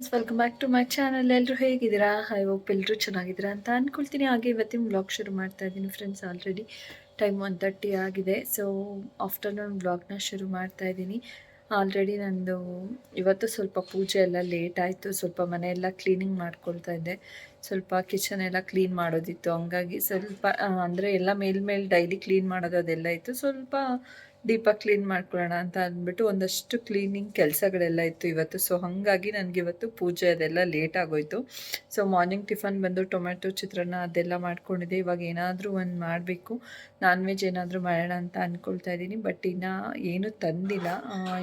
Welcome back to my channel ಎಲ್ಲರೂ ಹೇಗಿದ್ದೀರಾ? I hope ಎಲ್ಲರೂ ಚೆನ್ನಾಗಿದ್ದೀರಾ ಅಂತ ಅಂದ್ಕೊಳ್ತೀನಿ ಹಾಗೆ ಇವತ್ತಿನ ಬ್ಲಾಗ್ ಶುರು ಮಾಡ್ತಾ ಇದ್ದೀನಿ friends already time one thirty ಆಗಿದೆ. ಸೊ ಆಫ್ಟರ್ನೂನ್ ವ್ಲಾಗ್ನ ಶುರು ಮಾಡ್ತಾ ಇದ್ದೀನಿ. ಆಲ್ರೆಡಿ ನಂದು ಇವತ್ತು ಸ್ವಲ್ಪ ಪೂಜೆ ಎಲ್ಲ ಲೇಟ್ ಆಯಿತು. ಸ್ವಲ್ಪ ಮನೆಯೆಲ್ಲ ಕ್ಲೀನಿಂಗ್ ಮಾಡ್ಕೊಳ್ತಾ ಇದ್ದೆ. ಸ್ವಲ್ಪ ಕಿಚನ್ ಎಲ್ಲ ಕ್ಲೀನ್ ಮಾಡೋದಿತ್ತು. ಹಂಗಾಗಿ ಸ್ವಲ್ಪ ಅಂದರೆ ಎಲ್ಲ ಮೇಲ್ಮೇಲೆ ಡೈಲಿ ಕ್ಲೀನ್ ಮಾಡೋದು ಅದೆಲ್ಲ ಇತ್ತು. ಸ್ವಲ್ಪ ದೀಪ ಕ್ಲೀನ್ ಮಾಡ್ಕೊಳ್ಳೋಣ ಅಂತ ಅಂದ್ಬಿಟ್ಟು ಒಂದಷ್ಟು ಕ್ಲೀನಿಂಗ್ ಕೆಲಸಗಳೆಲ್ಲ ಇತ್ತು ಇವತ್ತು. ಸೊ ಹಾಗಾಗಿ ನನಗೆ ಇವತ್ತು ಪೂಜೆ ಅದೆಲ್ಲ ಲೇಟ್ ಆಗೋಯ್ತು. ಸೊ ಮಾರ್ನಿಂಗ್ ಟಿಫನ್ ಬಂದು ಟೊಮೆಟೊ ಚಿತ್ರಾನ್ನ ಅದೆಲ್ಲ ಮಾಡ್ಕೊಂಡಿದ್ದೆ. ಇವಾಗ ಏನಾದರೂ ಒಂದು ಮಾಡಬೇಕು. ನಾನ್ ವೆಜ್ ಏನಾದರೂ ಮಾಡೋಣ ಅಂತ ಅಂದ್ಕೊಳ್ತಾ ಇದ್ದೀನಿ. ಬಟ್ ಇನ್ನು ಏನೂ ತಂದಿಲ್ಲ.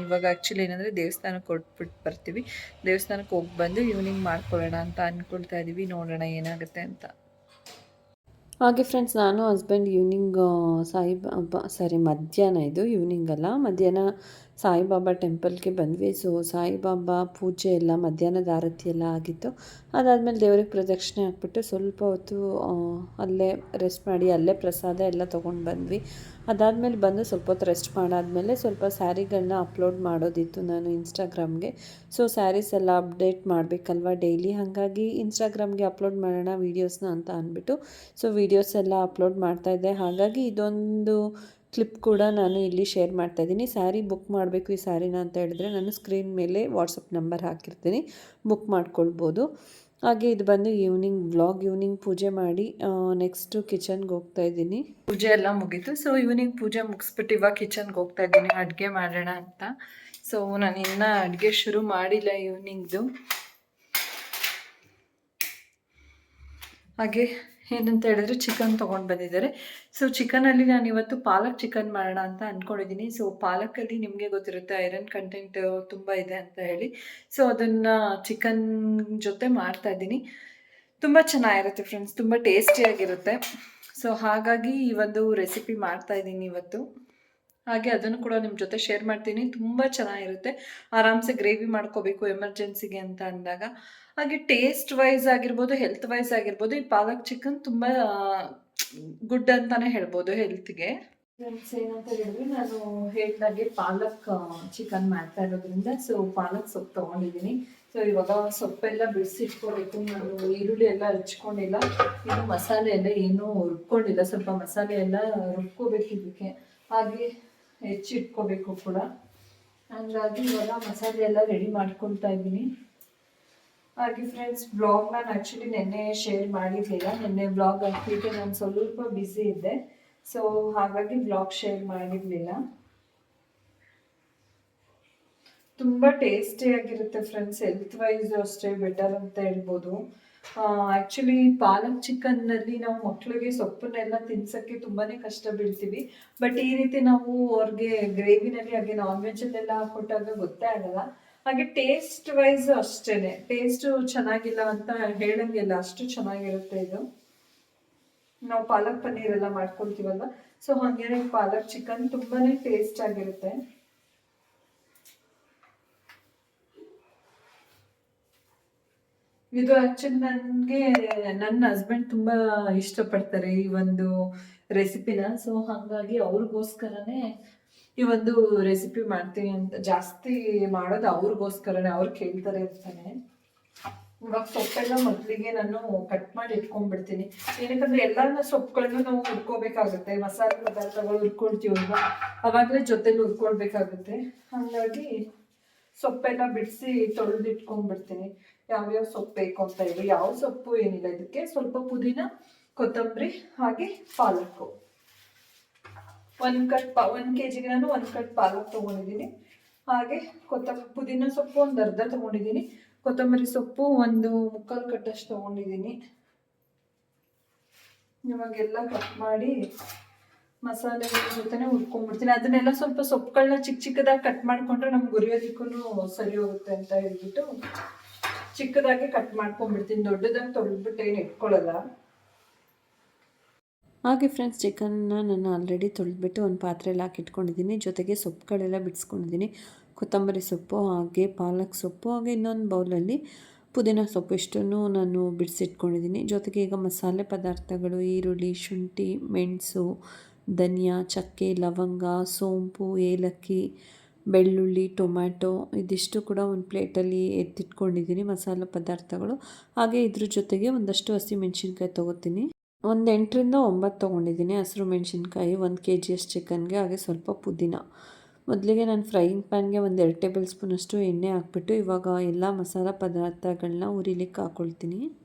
ಇವಾಗ ಆ್ಯಕ್ಚುಲಿ ಏನಂದರೆ ದೇವಸ್ಥಾನಕ್ಕೆ ಕೊಟ್ಬಿಟ್ಟು ಬರ್ತೀವಿ. ದೇವಸ್ಥಾನಕ್ಕೆ ಹೋಗಿ ಬಂದು ಈವ್ನಿಂಗ್ ಮಾಡ್ಕೊಳ್ಳೋಣ ಅಂತ ಅಂದ್ಕೊಳ್ತಾ ಇದ್ದೀವಿ ನೋಡೋಣ ಏನಾಗುತ್ತೆ ಅಂತ. ಹಾಗೆ ಫ್ರೆಂಡ್ಸ್ ನಾನು ಹಸ್ಬೆಂಡ್ ಈವ್ನಿಂಗ್ ಸಾಯಿಬಾಬಾ ಸಾರಿ ಮಧ್ಯಾಹ್ನ ಇದು ಈವ್ನಿಂಗ್ ಅಲ್ಲ. ಮಧ್ಯಾಹ್ನ ಸಾಯಿಬಾಬಾ ಟೆಂಪಲ್ಗೆ ಬಂದ್ವಿ. ಸೊ, ಸಾಯಿಬಾಬಾ ಪೂಜೆ ಎಲ್ಲ, ಮಧ್ಯಾಹ್ನದ ಆರತಿ ಎಲ್ಲ ಆಗಿತ್ತು. ಅದಾದಮೇಲೆ ದೇವ್ರಿಗೆ ಪ್ರದಕ್ಷಿಣೆ ಹಾಕ್ಬಿಟ್ಟು ಸ್ವಲ್ಪ ಹೊತ್ತು ಅಲ್ಲೇ ರೆಸ್ಟ್ ಮಾಡಿ, ಅಲ್ಲೇ ಪ್ರಸಾದ ಎಲ್ಲ ತೊಗೊಂಡು ಬಂದ್ವಿ. ಅದಾದಮೇಲೆ ಬಂದು ಸ್ವಲ್ಪ ಹೊತ್ತು ರೆಸ್ಟ್ ಮಾಡಾದಮೇಲೆ ಸ್ವಲ್ಪ ಸ್ಯಾರಿಗಳನ್ನ ಅಪ್ಲೋಡ್ ಮಾಡೋದಿತ್ತು ನಾನು ಇನ್ಸ್ಟಾಗ್ರಾಮ್ಗೆ ಸೊ, ಸ್ಯಾರೀಸ್ ಎಲ್ಲ ಅಪ್ಡೇಟ್ ಮಾಡಬೇಕಲ್ವ ಡೈಲಿ ಹಾಗಾಗಿ ಇನ್ಸ್ಟಾಗ್ರಾಮ್ಗೆ ಅಪ್ಲೋಡ್ ಮಾಡೋಣ ವೀಡಿಯೋಸ್ನ ಅಂತ ಅಂದ್ಬಿಟ್ಟು, ಸೊ ವೀಡಿಯೋಸ್ ಎಲ್ಲ ಅಪ್ಲೋಡ್ ಮಾಡ್ತಾಯಿದ್ದೆ ಹಾಗಾಗಿ ಇದೊಂದು ಕ್ಲಿಪ್ ಕೂಡ ನಾನು ಇಲ್ಲಿ ಶೇರ್ ಮಾಡ್ತಾ ಇದ್ದೀನಿ. ಸ್ಯಾರಿ ಬುಕ್ ಮಾಡಬೇಕು ಈ ಸ್ಯಾರಿನ ಅಂತ ಹೇಳಿದ್ರೆ ನಾನು ಸ್ಕ್ರೀನ್ ಮೇಲೆ ವಾಟ್ಸಪ್ ನಂಬರ್ ಹಾಕಿರ್ತೀನಿ. ಬುಕ್ ಮಾಡ್ಕೊಳ್ಬೋದು. ಹಾಗೆ ಇದು ಬಂದು ಈವ್ನಿಂಗ್ ಬ್ಲಾಗ್ ಈವ್ನಿಂಗ್ ಪೂಜೆ ಮಾಡಿ ನೆಕ್ಸ್ಟು ಕಿಚನ್ಗೆ ಹೋಗ್ತಾ ಇದ್ದೀನಿ. ಪೂಜೆ ಎಲ್ಲ ಮುಗೀತು. ಸೊ ಈವ್ನಿಂಗ್ ಪೂಜೆ ಮುಗಿಸ್ಬಿಟ್ಟು ಇವಾಗ ಕಿಚನ್ಗೆ ಹೋಗ್ತಾ ಇದ್ದೀನಿ. ಅಡುಗೆ ಮಾಡೋಣ ಅಂತ. ಸೊ ನಾನು ಇನ್ನೂ ಅಡುಗೆ ಶುರು ಮಾಡಿಲ್ಲ ಈವ್ನಿಂಗ್ದು ಹಾಗೆ ಏನಂತ ಹೇಳಿದ್ರೆ ಚಿಕನ್ ತೊಗೊಂಡು ಬಂದಿದ್ದಾರೆ. ಸೊ ಚಿಕನಲ್ಲಿ ನಾನು ಇವತ್ತು ಪಾಲಕ್ ಚಿಕನ್ ಮಾಡೋಣ ಅಂತ ಅಂದ್ಕೊಂಡಿದ್ದೀನಿ ಸೊ ಪಾಲಕಲ್ಲಿ ನಿಮಗೆ ಗೊತ್ತಿರುತ್ತೆ ಐರನ್ ಕಂಟೆಂಟ್ ತುಂಬ ಇದೆ ಅಂತ ಹೇಳಿ. ಸೊ ಅದನ್ನು ಚಿಕನ್ ಜೊತೆ ಮಾಡ್ತಾ ಇದ್ದೀನಿ. ತುಂಬ ಚೆನ್ನಾಗಿರುತ್ತೆ ಫ್ರೆಂಡ್ಸ್ ತುಂಬ ಟೇಸ್ಟಿಯಾಗಿರುತ್ತೆ ಸೊ ಹಾಗಾಗಿ ಈ ಒಂದು ರೆಸಿಪಿ ಮಾಡ್ತಾ ಇದ್ದೀನಿ ಇವತ್ತು. ಹಾಗೆ ಅದನ್ನು ಕೂಡ ನಿಮ್ಮ ಜೊತೆ ಶೇರ್ ಮಾಡ್ತೀನಿ. ತುಂಬ ಚೆನ್ನಾಗಿರುತ್ತೆ. ಆರಾಮ್ಸೆ ಗ್ರೇವಿ ಮಾಡ್ಕೋಬೇಕು ಎಮರ್ಜೆನ್ಸಿಗೆ ಅಂತ ಅಂದಾಗ. ಹಾಗೆ ಟೇಸ್ಟ್ ವೈಸ್ ಆಗಿರ್ಬೋದು ಹೆಲ್ತ್ ವೈಸ್ ಆಗಿರ್ಬೋದು, ಈ ಪಾಲಕ್ ಚಿಕನ್ ತುಂಬ ಗುಡ್ ಅಂತಾನೆ ಹೇಳ್ಬೋದು ಹೆಲ್ತ್ಗೆ ಫ್ರೆಂಡ್ಸ್ ಏನಂತ ಹೇಳಿದ್ರೆ ನಾನು ಹೇಳಿದಾಗೆ ಪಾಲಕ್ ಚಿಕನ್ ಮಾಡ್ತಾ ಇರೋದ್ರಿಂದ ಸೊ ಪಾಲಕ್ ಸೊಪ್ಪು ತೊಗೊಂಡಿದ್ದೀನಿ. ಸೊ ಇವಾಗ ಸೊಪ್ಪೆಲ್ಲ ಬಿಡಿಸಿಟ್ಕೋಬೇಕು. ನಾನು ಈರುಳ್ಳಿ ಎಲ್ಲ ಹಚ್ಕೊಂಡಿಲ್ಲ. ಇನ್ನು ಮಸಾಲೆ ಎಲ್ಲ ಏನೂ ರುಬ್ಕೊಂಡಿಲ್ಲ. ಸ್ವಲ್ಪ ಮಸಾಲೆ ಎಲ್ಲ ರುಬ್ಕೋಬೇಕು ಇದಕ್ಕೆ. ಹಾಗೆ ಹೆಚ್ಚಿಟ್ಕೋಬೇಕು ಕೂಡ. ಹಂಗಾಗಿ ಇವಾಗ ಮಸಾಲೆ ಎಲ್ಲ ರೆಡಿ ಮಾಡ್ಕೊಳ್ತಾ ಇದ್ದೀನಿ. ಹಾಗೆ ಫ್ರೆಂಡ್ಸ್ ಬ್ಲಾಗ್ ನಾನು ಆ್ಯಕ್ಚುಲಿ ನಿನ್ನೆ ಶೇರ್ ಮಾಡಿರಲಿಲ್ಲ. ನಿನ್ನೆ ಬ್ಲಾಗ್ ಹಾಕ್ಲಿಕ್ಕೆ ನಾನು ಸ್ವಲ್ಪ ಬ್ಯುಸಿ ಇದ್ದೆ. ಸೊ ಹಾಗಾಗಿ ಬ್ಲಾಗ್ ಶೇರ್ ಮಾಡಿರಲಿಲ್ಲ. ತುಂಬ ಟೇಸ್ಟಿಯಾಗಿರುತ್ತೆ ಫ್ರೆಂಡ್ಸ್ ಹೆಲ್ತ್ ವೈಸ್ ಅಷ್ಟೇ ಬೆಟರ್ ಅಂತ ಹೇಳ್ಬೋದು. ಆ್ಯಕ್ಚುಲಿ ಪಾಲಕ್ ಚಿಕನ್ನಲ್ಲಿ ನಾವು ಮಕ್ಕಳಿಗೆ ಸೊಪ್ಪನ್ನೆಲ್ಲ ತಿನ್ಸೋಕ್ಕೆ ತುಂಬಾ ಕಷ್ಟ ಬೀಳ್ತೀವಿ ಬಟ್ ಈ ರೀತಿ ನಾವು ಅವ್ರಿಗೆ ಗ್ರೇವಿನಲ್ಲಿ ಹಾಗೆ ನಾನ್ ವೆಜ್ಜಲ್ಲೆಲ್ಲ ಹಾಕೊಟ್ಟಾಗ ಗೊತ್ತೇ ಆಗಲ್ಲ. ಹಾಗೆ ಟೇಸ್ಟ್ ವೈಸ್ ಅಷ್ಟೇನೆ. ಟೇಸ್ಟು ಚೆನ್ನಾಗಿಲ್ಲ ಅಂತ ಹೇಳಂಗಿಲ್ಲ. ಅಷ್ಟು ಚೆನ್ನಾಗಿರುತ್ತೆ ಇದು. ನಾವು ಪಾಲಕ್ ಪನ್ನೀರ್ ಎಲ್ಲ ಮಾಡ್ಕೊಳ್ತೀವಲ್ಲ ಸೊ ಹಾಗೇನೆ ಪಾಲಕ್ ಚಿಕನ್ ತುಂಬಾನೇ ಟೇಸ್ಟ್ ಆಗಿರುತ್ತೆ. ಇದು ಆಕ್ಚುಲಿ ನನಗೆ, ನನ್ನ ಹಸ್ಬೆಂಡ್ ತುಂಬಾ ಇಷ್ಟಪಡ್ತಾರೆ ಈ ಒಂದು ರೆಸಿಪಿನ ಸೊ ಹಾಗಾಗಿ ಅವ್ರಿಗೋಸ್ಕರನೇ ಈ ಒಂದು ರೆಸಿಪಿ ಮಾಡ್ತೀನಿ ಅಂತ, ಜಾಸ್ತಿ ಮಾಡೋದು ಅವ್ರಿಗೋಸ್ಕರನೇ, ಅವ್ರು ಕೇಳ್ತಾರೆ ಅಂತಾನೆ. ಇವಾಗ ಸೊಪ್ಪೆಲ್ಲ ಮೊದಲಿಗೆ ನಾನು ಕಟ್ ಮಾಡಿ ಇಟ್ಕೊಂಡ್ಬಿಡ್ತೀನಿ. ಏನಕ್ಕಂದ್ರೆ ಎಲ್ಲಾನು ಸೊಪ್ಪುಗಳನ್ನು ನಾವು ಹುರ್ಕೋಬೇಕಾಗುತ್ತೆ. ಮಸಾಲೆ ಪದಾರ್ಥಗಳು ಹುರ್ಕೊಳ್ತೀವಲ್ವಾ? ಅವಾಗಲೇ ಜೊತೆಲಿ ಹುರ್ಕೊಳ್ಬೇಕಾಗುತ್ತೆ. ಹಾಗಾಗಿ ಸೊಪ್ಪೆಲ್ಲ ಬಿಡಿಸಿ ತೊಳೆದಿಟ್ಕೊಂಡ್ಬಿಡ್ತೀನಿ. ಯಾವ್ಯಾವ ಸೊಪ್ಪು ಬೇಕು ಅಂತ ಯಾವ ಸೊಪ್ಪು ಏನಿಲ್ಲ ಇದಕ್ಕೆ. ಸ್ವಲ್ಪ ಪುದೀನ, ಕೊತ್ತಂಬರಿ, ಹಾಗೆ ಪಾಲಕ್. ಒಂದು ಕಟ್ ಪಾ, ಒಂದು ಕೆ ಜಿಗೆ ನಾನು ಒಂದು ಕಟ್ ಪಾಲಕ್ ತೊಗೊಂಡಿದ್ದೀನಿ. ಹಾಗೆ ಕೊತ್ತಂಬರಿ ಪುದೀನ ಸೊಪ್ಪು ಒಂದು ಅರ್ಧ ತೊಗೊಂಡಿದ್ದೀನಿ. ಕೊತ್ತಂಬರಿ ಸೊಪ್ಪು ಒಂದು ಮುಕ್ಕಾಲು ಕಟ್ಟಷ್ಟು ತೊಗೊಂಡಿದ್ದೀನಿ. ಇವಾಗೆಲ್ಲ ಕಟ್ ಮಾಡಿ ಮಸಾಲೆ ಜೊತೆನೆ ಹುರ್ಕೊಂಡ್ಬಿಡ್ತೀನಿ. ಅದನ್ನೆಲ್ಲ ಸ್ವಲ್ಪ ಸೊಪ್ಪುಗಳನ್ನ ಚಿಕ್ಕ ಚಿಕ್ಕದಾಗಿ ಕಟ್ ಮಾಡ್ಕೊಂಡ್ರೆ ನಮ್ಗೆ ಉರಿಯೋದಕ್ಕೂ ಸರಿ ಹೋಗುತ್ತೆ ಅಂತ ಹೇಳ್ಬಿಟ್ಟು ಚಿಕ್ಕದಾಗಿ ಕಟ್ ಮಾಡ್ಕೊಂಡ್ಬಿಡ್ತೀನಿ. ದೊಡ್ಡದಾಗಿ ತೊಳೆದ್ಬಿಟ್ಟು ಏನು ಇಟ್ಕೊಳ್ಳಲ್ಲ ಹಾಗೆ ಫ್ರೆಂಡ್ಸ್ ಚಿಕನ್ನ ನಾನು ಆಲ್ರೆಡಿ ತೊಳೆದ್ಬಿಟ್ಟು ಒಂದು ಪಾತ್ರೆಯಲ್ಲಿ ಹಾಕಿಟ್ಕೊಂಡಿದ್ದೀನಿ ಜೊತೆಗೆ ಸೊಪ್ಪುಗಳೆಲ್ಲ ಬಿಡಿಸ್ಕೊಂಡಿದ್ದೀನಿ ಕೊತ್ತಂಬರಿ ಸೊಪ್ಪು ಹಾಗೆ ಪಾಲಕ್ ಸೊಪ್ಪು ಹಾಗೆ ಇನ್ನೊಂದು ಬೌಲಲ್ಲಿ ಪುದೀನ ಸೊಪ್ಪು ಇಷ್ಟನ್ನು ನಾನು ಬಿಡಿಸಿಟ್ಕೊಂಡಿದ್ದೀನಿ ಜೊತೆಗೆ ಈಗ ಮಸಾಲೆ ಪದಾರ್ಥಗಳು, ಈರುಳ್ಳಿ, ಶುಂಠಿ, ಮೆಣಸು ಧನಿಯಾ, ಚಕ್ಕೆ, ಲವಂಗ, ಸೋಂಪು, ಏಲಕ್ಕಿ, ಬೆಳ್ಳುಳ್ಳಿ, ಟೊಮ್ಯಾಟೊ ಇದಿಷ್ಟು ಕೂಡ ಒಂದು ಪ್ಲೇಟಲ್ಲಿ ಎತ್ತಿಟ್ಕೊಂಡಿದ್ದೀನಿ ಮಸಾಲೆ ಪದಾರ್ಥಗಳು. ಹಾಗೆ ಇದ್ರ ಜೊತೆಗೆ ಒಂದಷ್ಟು ಹಸಿಮೆಣ್ಸಿನ್ಕಾಯಿ ತೊಗೋತೀನಿ. ಒಂದು ಎಂಟರಿಂದ ಒಂಬತ್ತು ತೊಗೊಂಡಿದ್ದೀನಿ ಹಸಿರು ಮೆಣಸಿನ್ಕಾಯಿ, ಒಂದು ಕೆ ಜಿಯಷ್ಟು ಚಿಕನ್ಗೆ, ಹಾಗೆ ಸ್ವಲ್ಪ ಪುದೀನ. ಮೊದಲಿಗೆ ನಾನು ಫ್ರೈಯಿಂಗ್ ಪ್ಯಾನ್ಗೆ ಒಂದು ಎರಡು ಟೇಬಲ್ ಸ್ಪೂನಷ್ಟು ಎಣ್ಣೆ ಹಾಕ್ಬಿಟ್ಟು ಇವಾಗ ಎಲ್ಲ ಮಸಾಲ ಪದಾರ್ಥಗಳನ್ನ ಉರಿಲಿಕ್ಕೆ ಹಾಕ್ಕೊಳ್ತೀನಿ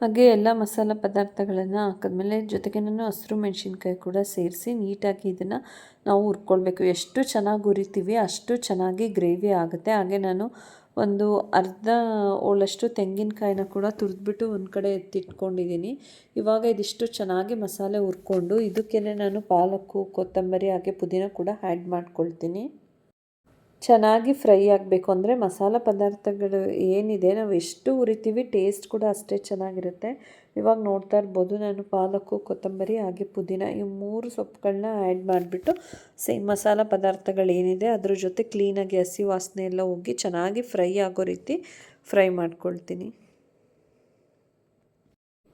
ಹಾಗೆ ಎಲ್ಲ ಮಸಾಲ ಪದಾರ್ಥಗಳನ್ನು ಹಾಕಿದ್ಮೇಲೆ ಜೊತೆಗೆ ನಾನು ಹಸಿರು ಮೆಣಸಿನ್ಕಾಯಿ ಕೂಡ ಸೇರಿಸಿ ನೀಟಾಗಿ ಇದನ್ನು ನಾವು ಹುರ್ಕೊಳ್ಬೇಕು. ಎಷ್ಟು ಚೆನ್ನಾಗಿ ಹುರಿತೀವಿ ಅಷ್ಟು ಚೆನ್ನಾಗಿ ಗ್ರೇವಿ ಆಗುತ್ತೆ. ಹಾಗೆ ನಾನು ಒಂದು ಅರ್ಧ ಓಳಷ್ಟು ತೆಂಗಿನಕಾಯಿನ ಕೂಡ ತುರಿದ್ಬಿಟ್ಟು ಒಂದು ಕಡೆ ಎತ್ತಿಟ್ಕೊಂಡಿದ್ದೀನಿ ಇವಾಗ ಇದಿಷ್ಟು ಚೆನ್ನಾಗಿ ಮಸಾಲೆ ಹುರ್ಕೊಂಡು ಇದಕ್ಕೇ ನಾನು ಪಾಲಕ್ಕು ಕೊತ್ತಂಬರಿ ಹಾಗೆ ಪುದೀನ ಕೂಡ ಆ್ಯಡ್ ಮಾಡ್ಕೊಳ್ತೀನಿ. ಚೆನ್ನಾಗಿ ಫ್ರೈ ಆಗಬೇಕು. ಅಂದರೆ ಮಸಾಲ ಪದಾರ್ಥಗಳು ಏನಿದೆ, ನಾವು ಎಷ್ಟು ಉರಿತೀವಿ ಟೇಸ್ಟ್ ಕೂಡ ಅಷ್ಟೇ ಚೆನ್ನಾಗಿರುತ್ತೆ. ಇವಾಗ ನೋಡ್ತಾ ಇರ್ಬೋದು, ನಾನು ಪಾಲಕ್ಕು ಕೊತ್ತಂಬರಿ, ಹಾಗೆ ಪುದೀನ ಈ ಮೂರು ಸೊಪ್ಪುಗಳನ್ನ ಆ್ಯಡ್ ಮಾಡಿಬಿಟ್ಟು ಸೇಮ್ ಮಸಾಲ ಪದಾರ್ಥಗಳೇನಿದೆ ಅದ್ರ ಜೊತೆ ಕ್ಲೀನಾಗಿ ಹಸಿ ವಾಸನೆ ಎಲ್ಲ ಹೋಗಿ ಚೆನ್ನಾಗಿ ಫ್ರೈ ಆಗೋ ರೀತಿ ಫ್ರೈ ಮಾಡ್ಕೊಳ್ತೀನಿ.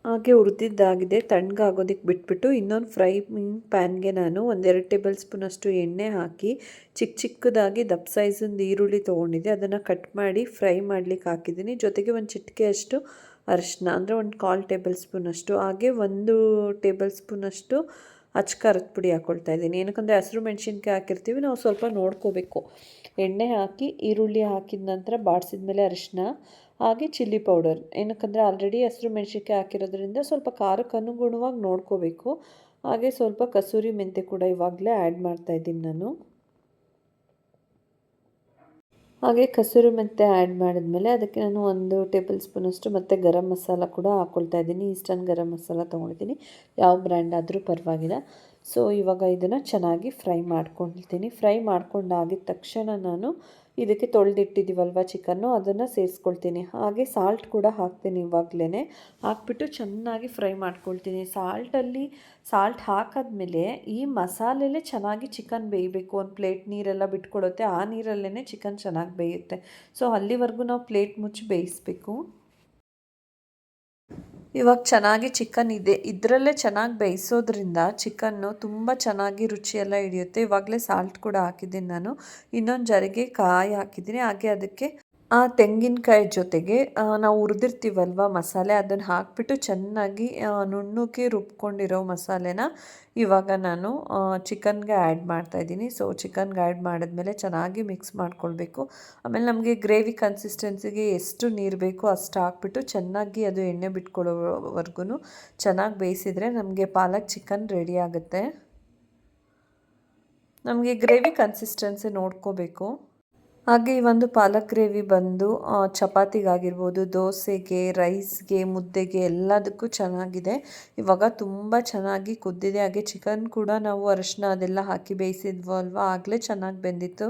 ಹಾಗೆ ಹುರಿದಿದ್ದಾಗಿದೆ. ತಣ್ಣಗಾಗೋದಕ್ಕೆ ಬಿಟ್ಬಿಟ್ಟು ಇನ್ನೊಂದು ಫ್ರೈ ಪ್ಯಾನ್ಗೆ ನಾನು ಒಂದೆರಡು ಟೇಬಲ್ ಸ್ಪೂನಷ್ಟು ಎಣ್ಣೆ ಹಾಕಿ ಚಿಕ್ಕ ಚಿಕ್ಕದಾಗಿ ದಪ್ಪ ಸೈಜಿಂದು ಈರುಳ್ಳಿ ತೊಗೊಂಡಿದ್ದೆ. ಅದನ್ನು ಕಟ್ ಮಾಡಿ ಫ್ರೈ ಮಾಡಲಿಕ್ಕೆ ಹಾಕಿದ್ದೀನಿ. ಜೊತೆಗೆ ಒಂದು ಚಿಟಿಕೆಯಷ್ಟು ಅರಿಶಿನ, ಅಂದರೆ ಒಂದು ಕಾಲು ಟೇಬಲ್ ಸ್ಪೂನಷ್ಟು, ಹಾಗೆ ಒಂದು ಟೇಬಲ್ ಸ್ಪೂನಷ್ಟು ಅಚ್ಚ ಖಾರದ ಪುಡಿ ಹಾಕ್ಕೊಳ್ತಾ ಇದ್ದೀನಿ. ಏನಕ್ಕಂದರೆ ಹಸಿರು ಮೆಣಸಿನ್ಕಾಯಿ ಹಾಕಿರ್ತೀವಿ, ನಾವು ಸ್ವಲ್ಪ ನೋಡ್ಕೋಬೇಕು. ಎಣ್ಣೆ ಹಾಕಿ, ಈರುಳ್ಳಿ ಹಾಕಿದ ನಂತರ ಬಾಡಿಸಿದ ಮೇಲೆ ಅರಿಶಿನ ಹಾಗೆ ಚಿಲ್ಲಿ ಪೌಡರ್. ಏನಕ್ಕಂದರೆ ಆಲ್ರೆಡಿ ಹಸಿರು ಮೆಣಸಿನ್ಕಾಯಿ ಹಾಕಿರೋದ್ರಿಂದ ಸ್ವಲ್ಪ ಖಾರಕ್ಕೆ ಅನುಗುಣವಾಗಿ ನೋಡ್ಕೋಬೇಕು. ಹಾಗೆ ಸ್ವಲ್ಪ ಕಸೂರಿ ಮೆಂತೆ ಕೂಡ ಇವಾಗಲೇ ಆ್ಯಡ್ ಮಾಡ್ತಾಯಿದ್ದೀನಿ ನಾನು. ಹಾಗೆ ಕಸೂರಿ ಮೆಂತೆ ಆ್ಯಡ್ ಮಾಡಿದ್ಮೇಲೆ ಅದಕ್ಕೆ ನಾನು ಒಂದು ಟೇಬಲ್ ಸ್ಪೂನಷ್ಟು ಮತ್ತು ಗರಂ ಮಸಾಲ ಕೂಡ ಹಾಕ್ಕೊಳ್ತಾ ಇದ್ದೀನಿ. ಈಸ್ಟರ್ನ್ ಗರಂ ಮಸಾಲ ತೊಗೊಳ್ತೀನಿ ಯಾವ ಬ್ರ್ಯಾಂಡ್ ಆದರೂ ಪರವಾಗಿಲ್ಲ. ಸೊ ಇವಾಗ ಇದನ್ನು ಚೆನ್ನಾಗಿ ಫ್ರೈ ಮಾಡ್ಕೊಳ್ತೀನಿ ಫ್ರೈ ಮಾಡ್ಕೊಂಡಾಗಿದ ತಕ್ಷಣ ನಾನು ಇದಕ್ಕೆ ತೊಳೆದಿಟ್ಟಿದ್ದೀವಲ್ವ ಚಿಕನ್ನು? ಅದನ್ನು ಸೇರಿಸ್ಕೊಳ್ತೀನಿ. ಹಾಗೆ ಸಾಲ್ಟ್ ಕೂಡ ಹಾಕ್ತೀನಿ ಇವಾಗಲೇ ಹಾಕ್ಬಿಟ್ಟು ಚೆನ್ನಾಗಿ ಫ್ರೈ ಮಾಡ್ಕೊಳ್ತೀನಿ. ಸಾಲ್ಟಲ್ಲಿ ಸಾಲ್ಟ್ ಹಾಕಾದ್ಮೇಲೆ ಈ ಮಸಾಲೆಲೆ ಚೆನ್ನಾಗಿ ಚಿಕನ್ ಬೇಯಬೇಕು. ಒಂದು ಪ್ಲೇಟ್ ನೀರೆಲ್ಲ ಬಿಟ್ಕೊಡುತ್ತೆ. ಆ ನೀರಲ್ಲೇ ಚಿಕನ್ ಚೆನ್ನಾಗಿ ಬೇಯುತ್ತೆ. ಸೊ ಅಲ್ಲಿವರೆಗೂ ನಾವು ಪ್ಲೇಟ್ ಮುಚ್ಚಿ ಬೇಯಿಸ್ಬೇಕು. ಇವಾಗ ಚೆನ್ನಾಗಿ ಚಿಕನ್ ಇದೆ. ಇದರಲ್ಲೇ ಚೆನ್ನಾಗಿ ಬೇಯಿಸೋದ್ರಿಂದ ಚಿಕನ್ನು ತುಂಬ ಚೆನ್ನಾಗಿ ರುಚಿಯೆಲ್ಲ ಹಿಡಿಯುತ್ತೆ. ಇವಾಗಲೇ ಸಾಲ್ಟ್ ಕೂಡ ಹಾಕಿದ್ದೀನಿ ನಾನು. ಇನ್ನೊಂದು ಜರಿಗೆ ಕಾಯಿ ಹಾಕಿದ್ದೀನಿ. ಹಾಗೆ ಅದಕ್ಕೆ ಆ ತೆಂಗಿನಕಾಯಿ ಜೊತೆಗೆ ನಾವು ಹುರಿದಿರ್ತೀವಲ್ವ ಮಸಾಲೆ ಅದನ್ನು ಹಾಕಿಬಿಟ್ಟು ಚೆನ್ನಾಗಿ ನುಣ್ಣುಕ್ಕೆ ರುಬ್ಕೊಂಡಿರೋ ಮಸಾಲೆನ ಇವಾಗ ನಾನು ಚಿಕನ್ಗೆ ಆ್ಯಡ್ ಮಾಡ್ತಾಯಿದ್ದೀನಿ ಸೊ, ಚಿಕನ್ಗೆ ಆ್ಯಡ್ ಮಾಡಿದ್ಮೇಲೆ ಚೆನ್ನಾಗಿ ಮಿಕ್ಸ್ ಮಾಡ್ಕೊಳ್ಬೇಕು. ಆಮೇಲೆ ನಮಗೆ ಗ್ರೇವಿ ಕನ್ಸಿಸ್ಟೆನ್ಸಿಗೆ ಎಷ್ಟು ನೀರು ಬೇಕೋ ಅಷ್ಟು ಹಾಕ್ಬಿಟ್ಟು ಚೆನ್ನಾಗಿ ಅದು ಎಣ್ಣೆ ಬಿಟ್ಕೊಳ್ಳೋವರೆಗೂ ಚೆನ್ನಾಗಿ ಬೇಯಿಸಿದರೆ ನಮಗೆ ಪಾಲಕ್ ಚಿಕನ್ ರೆಡಿ ಆಗುತ್ತೆ. ನಮಗೆ ಗ್ರೇವಿ ಕನ್ಸಿಸ್ಟೆನ್ಸಿ ನೋಡ್ಕೋಬೇಕು. ಹಾಗೆ ಈ ಒಂದು ಪಾಲಕ್ ಗ್ರೇವಿ ಬಂದು ಚಪಾತಿಗಾಗಿರ್ಬೋದು, ದೋಸೆಗೆ, ರೈಸ್ಗೆ, ಮುದ್ದೆಗೆ ಎಲ್ಲದಕ್ಕೂ ಚೆನ್ನಾಗಿದೆ. ಇವಾಗ ತುಂಬ ಚೆನ್ನಾಗಿ ಕುದ್ದಿದೆ. ಹಾಗೆ ಚಿಕನ್ ಕೂಡ ನಾವು ಅರಶಿನ ಅದೆಲ್ಲ ಹಾಕಿ ಬೇಯಿಸಿದ್ವೋ ಅಲ್ವಾ ಆಗಲೇ ಚೆನ್ನಾಗಿ ಬೆಂದಿತ್ತು.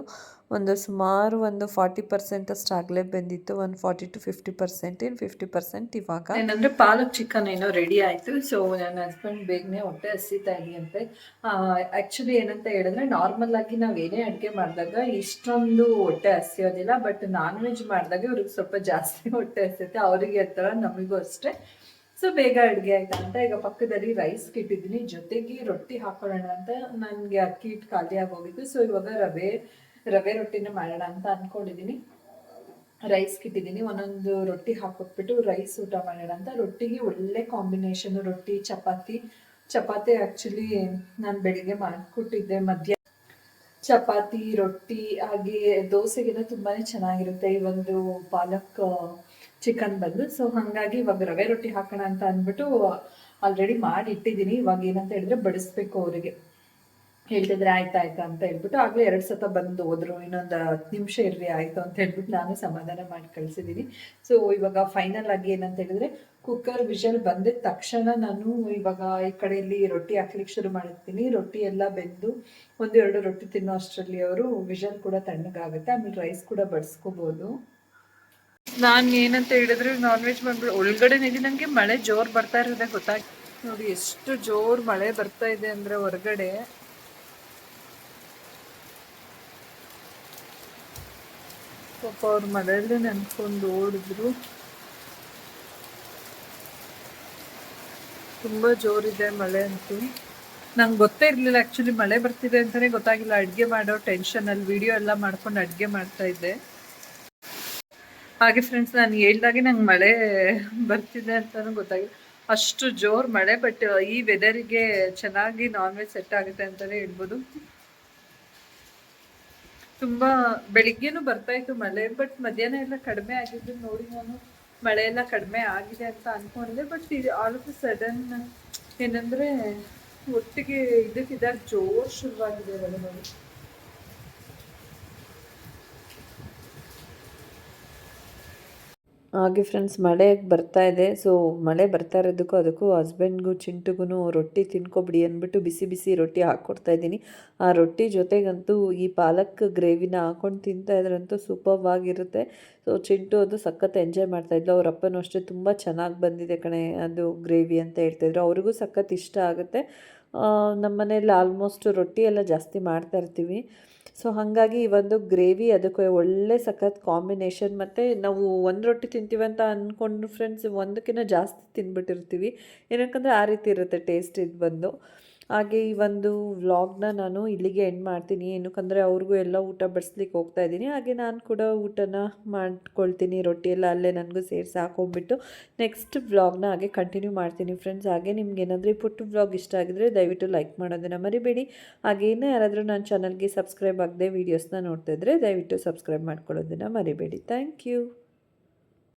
ಒಂದು ಸುಮಾರು ಒಂದು ಫಾರ್ಟಿ ಪರ್ಸೆಂಟ್ ಅಷ್ಟು ಆಗಲೇ ಬಂದಿತ್ತು. ಒಂದು forty to fifty percent in fifty percent ಇವಾಗ. ಏನಂದ್ರೆ ಪಾಲಕ್ ಚಿಕನ್ ಏನೋ ರೆಡಿ ಆಯ್ತು. ಸೊ ನನ್ನ ಹಸ್ಬೆಂಡ್ ಬೇಗನೆ ಹೊಟ್ಟೆ ಹಸಿತಾ ಇದೆಯಂತೆ ಆಕ್ಚುಲಿ ಏನಂತ ಹೇಳಿದ್ರೆ ನಾರ್ಮಲ್ ಆಗಿ ನಾವು ಏನೇ ಅಡುಗೆ ಮಾಡಿದಾಗ ಇಷ್ಟೊಂದು ಹೊಟ್ಟೆ ಹಸಿಯೋದಿಲ್ಲ. ಬಟ್ ನಾನ್ ವೆಜ್ ಮಾಡಿದಾಗ ಇವ್ರಿಗೆ ಸ್ವಲ್ಪ ಜಾಸ್ತಿ ಹೊಟ್ಟೆ ಹಸಿಯುತ್ತೆ. ಅವರಿಗೆ ಥರ ನಮಗೂ ಅಷ್ಟೇ. ಸೊ ಬೇಗ ಅಡುಗೆ ಆಯ್ತಾ ಅಂತ ಈಗ ಪಕ್ಕದಲ್ಲಿ ರೈಸ್ ಇಟ್ಟಿದ್ದೀನಿ ಜೊತೆಗೆ ರೊಟ್ಟಿ ಹಾಕೊಳ್ಳೋಣ ಅಂತ ನನಗೆ ಅಕ್ಕಿ ಹಿಟ್ಟು ಖಾಲಿ ಆಗೋಗಿತ್ತು ಸೊ ಇವಾಗ ರವೆ ರವೆ ರೊಟ್ಟಿನ ಮಾಡೋಣ ಅಂತ ಅಂದ್ಕೊಂಡಿದ್ದೀನಿ ರೈಸ್ ಇಟ್ಟಿದ್ದೀನಿ ಒಂದೊಂದು ರೊಟ್ಟಿ ಹಾಕೊಟ್ಬಿಟ್ಟು ರೈಸ್ ಊಟ ಮಾಡೋಣ ಅಂತ. ರೊಟ್ಟಿಗೆ ಒಳ್ಳೆ ಕಾಂಬಿನೇಷನ್ ರೊಟ್ಟಿ, ಚಪಾತಿ. ಚಪಾತಿ ಆ್ಯಕ್ಚುಲಿ ನಾನು ಬೆಳಿಗ್ಗೆ ಮಾಡಿಕೊಟ್ಟಿದ್ದೆ ಮಧ್ಯ ಚಪಾತಿ, ರೊಟ್ಟಿ, ಹಾಗೆ ದೋಸೆಗೆಲ್ಲ ತುಂಬಾ ಚೆನ್ನಾಗಿರುತ್ತೆ. ಈ ಒಂದು ಪಾಲಕ್ ಚಿಕನ್ ಬಂದು. ಸೊ ಹಾಗಾಗಿ ಇವಾಗ ರವೆ ರೊಟ್ಟಿ ಹಾಕೋಣ ಅಂತ ಅಂದ್ಬಿಟ್ಟು ಆಲ್ರೆಡಿ ಮಾಡಿ ಇಟ್ಟಿದ್ದೀನಿ ಇವಾಗ ಏನಂತ ಹೇಳಿದ್ರೆ ಬಡಿಸ್ಬೇಕು ಅವರಿಗೆ. ಹೇಳ್ತಿದ್ರೆ ಆಯ್ತಾ ಆಯ್ತಾ ಅಂತ ಹೇಳ್ಬಿಟ್ಟು ಆಗ್ಲೇ ಎರಡು ಸತ ಬಂದು ಹೋದ್ರು. ಇನ್ನೊಂದು ಹತ್ತು ನಿಮಿಷ ಇರ್ರಿ ಆಯ್ತು ಅಂತ ಹೇಳ್ಬಿಟ್ಟು ನಾನು ಸಮಾಧಾನ ಮಾಡಿ ಕಳ್ಸಿದ್ದೀನಿ ಸೊ ಇವಾಗ ಫೈನಲ್ ಆಗಿ ಏನಂತ ಹೇಳಿದ್ರೆ ಕುಕ್ಕರ್ ವಿಷಲ್ ಬಂದಿದ ತಕ್ಷಣ ನಾನು ಇವಾಗ ಈ ಕಡೆಯಲ್ಲಿ ರೊಟ್ಟಿ ಹಾಕ್ಲಿಕ್ಕೆ ಶುರು ಮಾಡಿರ್ತೀನಿ. ರೊಟ್ಟಿ ಎಲ್ಲ ಬೆಂದು ಒಂದು ಎರಡು ರೊಟ್ಟಿ ತಿನ್ನೋ ಅಷ್ಟರಲ್ಲಿ ಅವರು ವಿಷಲ್ ಕೂಡ ತಣ್ಣಗಾಗುತ್ತೆ. ಆಮೇಲೆ ರೈಸ್ ಕೂಡ ಬಡಿಸ್ಕೋಬೋದು. ನಾನು ಏನಂತ ಹೇಳಿದ್ರೆ ನಾನ್ ವೆಜ್ ಮಾಡ್ಬಿಟ್ಟು ಒಳಗಡೆ ನಿಲ್ಲಿ ನನಗೆ ಮಳೆ ಜೋರು ಬರ್ತಾ ಇರೋದೇ ಗೊತ್ತಾಗ್ತದೆ ನೋಡಿ ಎಷ್ಟು ಜೋರು ಮಳೆ ಬರ್ತಾ ಇದೆ ಅಂದರೆ ಹೊರಗಡೆ. ಪಾಪ ಅವ್ರ ಮನೆಯಲ್ಲೇ ನೆನ್ಕೊಂಡು ಓಡಿದ್ರು. ತುಂಬ ಜೋರಿದೆ ಮಳೆ ಅಂತೂ. ನಂಗೆ ಗೊತ್ತೇ ಇರಲಿಲ್ಲ ಆ್ಯಕ್ಚುಲಿ ಮಳೆ ಬರ್ತಿದೆ ಅಂತಲೇ ಗೊತ್ತಾಗಿಲ್ಲ. ಅಡುಗೆ ಮಾಡೋ ಟೆನ್ಷನಲ್ಲಿ ವಿಡಿಯೋ ಎಲ್ಲ ಮಾಡ್ಕೊಂಡು ಅಡುಗೆ ಮಾಡ್ತಾ ಇದ್ದೆ. ಹಾಗೆ ಫ್ರೆಂಡ್ಸ್ ನಾನು ಹೇಳ್ದಾಗೆ ನಂಗೆ ಮಳೆ ಬರ್ತಿದೆ ಅಂತಲೂ ಗೊತ್ತಾಗಿಲ್ಲ. ಅಷ್ಟು ಜೋರು ಮಳೆ ಬಟ್ ಈ ವೆದರಿಗೆ ಚೆನ್ನಾಗಿ ನಾನ್ ವೆಜ್ ಸೆಟ್ ಆಗುತ್ತೆ ಅಂತಲೇ ಹೇಳ್ಬೋದು. ತುಂಬ ಬೆಳಿಗ್ಗೆನು ಬರ್ತಾ ಇತ್ತು ಮಳೆ ಬಟ್ ಮಧ್ಯಾಹ್ನ ಎಲ್ಲ ಕಡಿಮೆ ಆಗಿದ್ದು ನೋಡಿ ನಾನು ಮಳೆ ಎಲ್ಲ ಕಡಿಮೆ ಆಗಿದೆ ಅಂತ ಅನ್ಕೊಂಡೆ ಬಟ್ ಇದು ಆಲ್ ಆಫ್ ಸಡನ್ ಏನಂದ್ರೆ ಒಟ್ಟಿಗೆ ಇದಕ್ಕಿದಾಗ ಜೋರು ಶುರುವಾಗಿದೆ ಇವಾಗ ಹಾಗೆ ಫ್ರೆಂಡ್ಸ್ ಮಳೆ ಬರ್ತಾ ಇದೆ. ಸೊ ಮಳೆ ಬರ್ತಾ ಇರೋದಕ್ಕೂ ಅದಕ್ಕೂ ಹಸ್ಬೆಂಡ್ಗೂ ಚಿಂಟುಗೂ ರೊಟ್ಟಿ ತಿನ್ಕೊಬಿಡಿ ಅಂದ್ಬಿಟ್ಟು ಬಿಸಿ ಬಿಸಿ ರೊಟ್ಟಿ ಹಾಕ್ಕೊಡ್ತಾ ಇದ್ದೀನಿ. ಆ ರೊಟ್ಟಿ ಜೊತೆಗಂತೂ ಈ ಪಾಲಕ್ ಗ್ರೇವಿನ ಹಾಕೊಂಡು ತಿಂತಾ ಇದ್ರಂತೂ ಸೂಪರ್ ಆಗಿರುತ್ತೆ ಸೊ ಚಿಂಟು ಅದು ಸಖತ್ ಎಂಜಾಯ್ ಮಾಡ್ತಾ ಇದ್ಲು. ಅವ್ರ ಅಪ್ಪನೂ ಅಷ್ಟೇ ತುಂಬ ಚೆನ್ನಾಗಿ ಬಂದಿದೆ ಕಣೆ ಅದು ಗ್ರೇವಿ ಅಂತ ಹೇಳ್ತಾಯಿದ್ರು ಅವ್ರಿಗೂ ಸಖತ್ ಇಷ್ಟ ಆಗುತ್ತೆ. ನಮ್ಮ ಮನೇಲಿ ಆಲ್ಮೋಸ್ಟ್ ರೊಟ್ಟಿ ಎಲ್ಲ ಜಾಸ್ತಿ ಮಾಡ್ತಾ ಇರ್ತೀವಿ. ಸೊ ಹಾಗಾಗಿ ಈ ಒಂದು ಗ್ರೇವಿ ಅದಕ್ಕೆ ಒಳ್ಳೆ ಸಖತ್ ಕಾಂಬಿನೇಷನ್ ಮತ್ತು ನಾವು ಒಂದು ರೊಟ್ಟಿ ತಿಂತೀವಿ ಅಂತ ಅಂದ್ಕೊಂಡು ಫ್ರೆಂಡ್ಸ್ ಒಂದಕ್ಕಿಂತ ಜಾಸ್ತಿ ತಿಂದ್ಬಿಟ್ಟಿರ್ತೀವಿ. ಏನಕ್ಕಂದರೆ ಆ ರೀತಿ ಇರುತ್ತೆ ಟೇಸ್ಟ್ ಇದು ಬಂದು. ಹಾಗೆ ಈ ಒಂದು ವ್ಲಾಗ್ನ ನಾನು ಇಲ್ಲಿಗೆ ಎಂಡ್ ಮಾಡ್ತೀನಿ. ಏನಕ್ಕಂದರೆ ಅವ್ರಿಗೂ ಎಲ್ಲ ಊಟ ಬಡಿಸ್ಲಿಕ್ಕೆ ಹೋಗ್ತಾ ಇದ್ದೀನಿ. ಹಾಗೆ ನಾನು ಕೂಡ ಊಟನ ಮಾಡ್ಕೊಳ್ತೀನಿ. ರೊಟ್ಟಿ ಎಲ್ಲ ಅಲ್ಲೇ ನನಗೂ ಸೇರಿಸಿ ಹಾಕೊಂಡ್ಬಿಟ್ಟು ನೆಕ್ಸ್ಟ್ ವ್ಲಾಗ್ನ ಹಾಗೆ ಕಂಟಿನ್ಯೂ ಮಾಡ್ತೀನಿ ಫ್ರೆಂಡ್ಸ್ ಹಾಗೆ ನಿಮ್ಗೆ ಏನಾದರೂ ಈ ಪುಟ್ಟ ವ್ಲಾಗ್ ಇಷ್ಟ ಆಗಿದ್ರೆ ದಯವಿಟ್ಟು ಲೈಕ್ ಮಾಡೋದನ್ನು ಮರಿಬೇಡಿ. ಹಾಗೆ ಇನ್ನೂ ಯಾರಾದರೂ ನನ್ನ ಚಾನಲ್ಗೆ ಸಬ್ಸ್ಕ್ರೈಬ್ ಆಗದೆ ವೀಡಿಯೋಸ್ನ ನೋಡ್ತಾ ಇದ್ದರೆ ದಯವಿಟ್ಟು ಸಬ್ಸ್ಕ್ರೈಬ್ ಮಾಡ್ಕೊಳ್ಳೋದನ್ನು ಮರಿಬೇಡಿ. Thank you